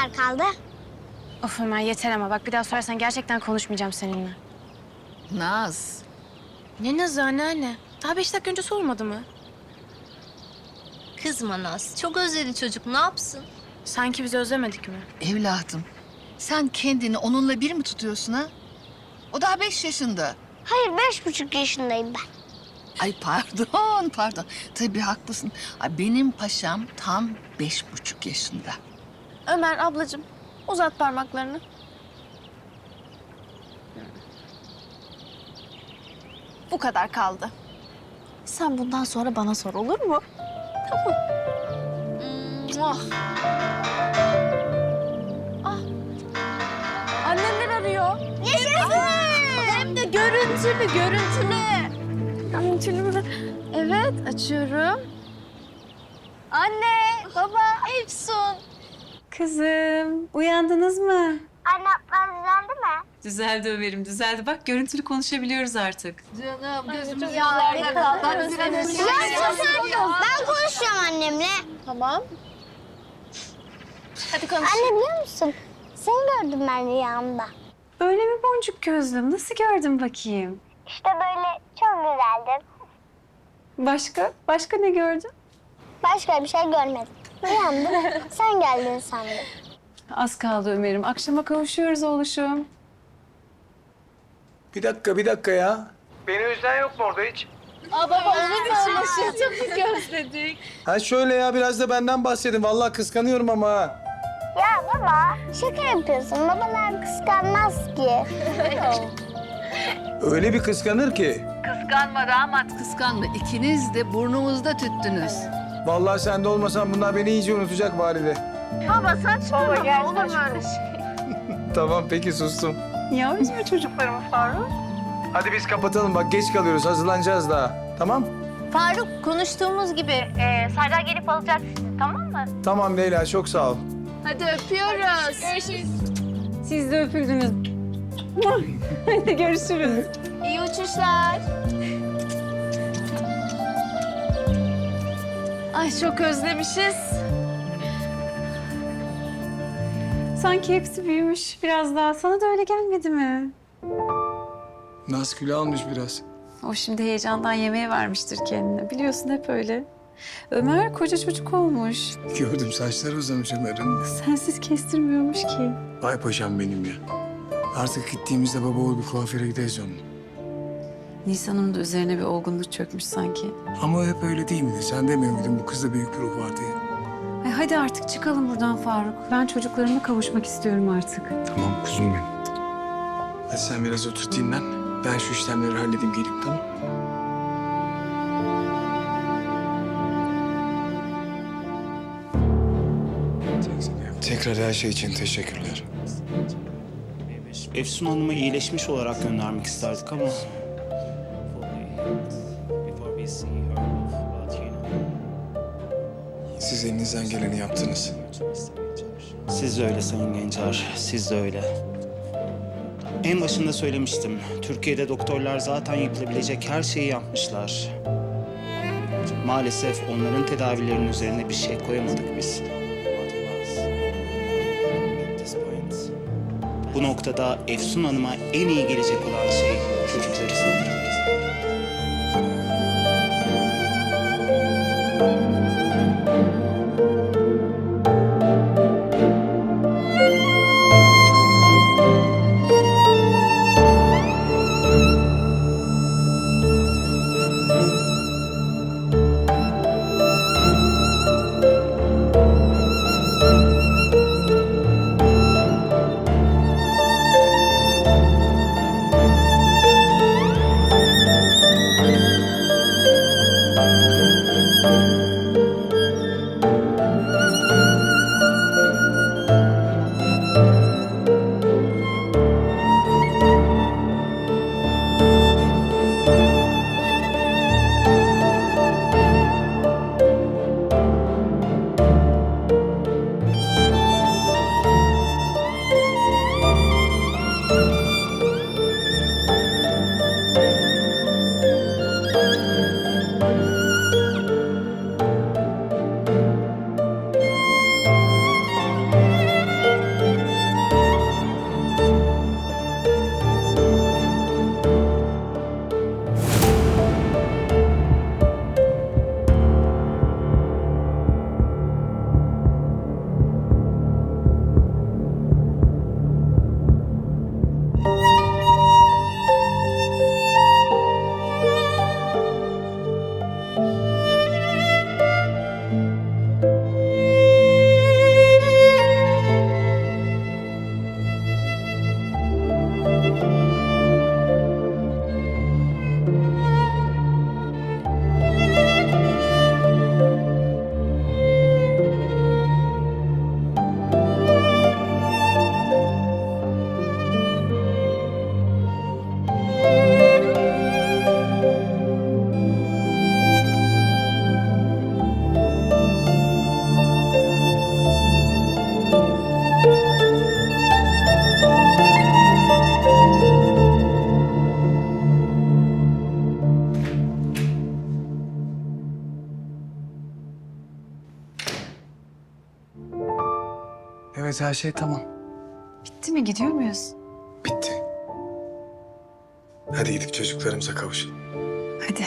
kadar kaldı? Of Ömer yeter ama bak bir daha sorarsan gerçekten konuşmayacağım seninle. Naz. Ne nazı anneanne? Daha beş dakika önce sormadı mı? Kızma Naz. Çok özledi çocuk. Ne yapsın? Sanki bizi özlemedik mi? Evladım. Sen kendini onunla bir mi tutuyorsun ha? O daha beş yaşında. Hayır beş buçuk yaşındayım ben. Ay pardon, pardon. Tabii haklısın. Ay benim paşam tam beş buçuk yaşında. Ömer ablacığım uzat parmaklarını. Bu kadar kaldı. Sen bundan sonra bana sor olur mu? Tamam. Ah. Annemler arıyor. Hem de görüntülü, görüntülü. Görüntülü mü? Evet, açıyorum. Anne, baba, Efsun. Kızım, uyandınız mı? Anne ablam düzeldi mi? Düzeldi Ömer'im, düzeldi. Bak görüntülü konuşabiliyoruz artık. Ben konuşacağım annemle. Tamam. Hadi konuş. Anne biliyor musun? Seni gördüm ben rüyamda. Öyle mi boncuk gözlüm? Nasıl gördün bakayım? İşte böyle çok güzeldin. Başka? Başka ne gördün? Başka bir şey görmedim. Uyandım. Sen geldin sandım. Az kaldı Ömer'im. Akşama kavuşuyoruz oğluşum. Bir dakika, bir dakika ya. Beni üzen yok mu orada hiç? Ha şöyle ya, biraz da benden bahsedin. Vallahi kıskanıyorum ama ha. Ya baba şaka yapıyorsun. Babalar kıskanmaz ki. Öyle bir kıskanır ki. Kıskanma damat, kıskanma. İkiniz de burnumuzda tüttünüz. Vallahi sen de olmasan bunlar beni iyice unutacak valide. Baba saçmalama. Olur mu öyle şey? Tamam peki sustum. Ya üzme çocuklarımı Faruk. Hadi biz kapatalım bak geç kalıyoruz hazırlanacağız daha. Tamam? Faruk konuştuğumuz gibi e, Serdar gelip alacak sizi tamam mı? Tamam Leyla çok sağ ol. Hadi öpüyoruz. Görüşürüz. Siz de öpüldünüz. Hadi görüşürüz. İyi uçuşlar. Ay çok özlemişiz. Sanki hepsi büyümüş biraz daha. Sana da öyle gelmedi mi? Naz kilo almış biraz. O şimdi heyecandan yemeğe vermiştir kendine. Biliyorsun hep öyle. Ömer koca çocuk olmuş. Gördüm saçları uzamış Ömer'in. Sensiz kestirmiyormuş ki. Vay paşam benim ya. Artık gittiğimizde baba oğul bir kuaföre gideriz onun. Nisan'ın da üzerine bir olgunluk çökmüş sanki. Ama o hep öyle değil miydi? Sen demiyor muydun bu kızda büyük bir ruh var diye? Ay hadi artık çıkalım buradan Faruk. Ben çocuklarıma kavuşmak istiyorum artık. Tamam kuzum benim. Hadi sen biraz otur dinlen. Ben şu işlemleri halledeyim geleyim tamam Tekrar her şey için teşekkürler. Efsun Hanım'ı iyileşmiş olarak göndermek isterdik ama... Siz elinizden geleni yaptınız. Siz de öyle Sayın Gencer, siz de öyle. En başında söylemiştim. Türkiye'de doktorlar zaten yapılabilecek her şeyi yapmışlar. Maalesef onların tedavilerinin üzerine bir şey koyamadık biz. Bu noktada Efsun Hanım'a en iyi gelecek olan şey Música Evet her şey tamam. Bitti mi? Gidiyor muyuz? Bitti. Hadi gidip çocuklarımıza kavuşalım. Hadi.